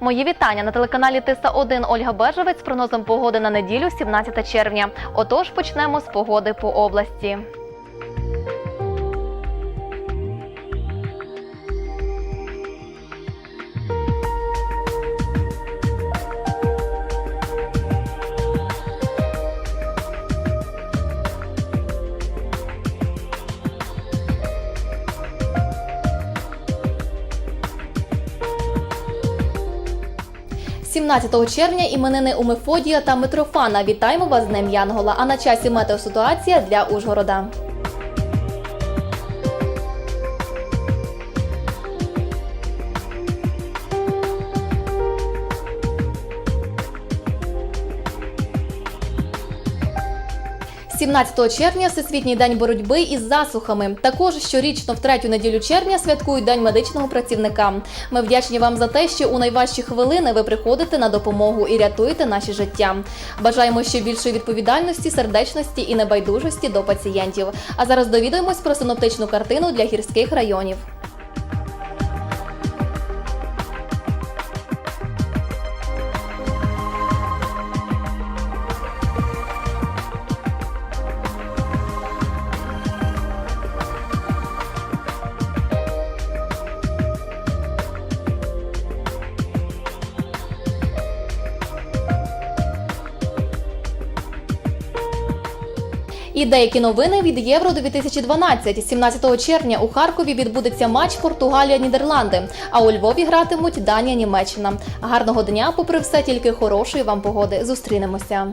Мої вітання на телеканалі Тиса 1 Ольга Бежевець з прогнозом погоди на неділю, 17 червня. Отож, почнемо з погоди по області. – 17 червня іменини у Мефодія та Митрофана. Вітаємо вас з Днем Янгола. А на часі метеоситуація для Ужгорода. – 17 червня Всесвітній день боротьби із засухами. Також щорічно в третю неділю червня святкують День медичного працівника. Ми вдячні вам за те, що у найважчі хвилини ви приходите на допомогу і рятуєте наші життя. Бажаємо ще більшої відповідальності, сердечності і небайдужості до пацієнтів. А зараз довідаємось про синоптичну картину для гірських районів. І деякі новини від Євро 2012. 17 червня у Харкові відбудеться матч Португалія-Нідерланди. А у Львові гратимуть Данія-Німеччина. Гарного дня, попри все, тільки хорошої вам погоди. Зустрінемося.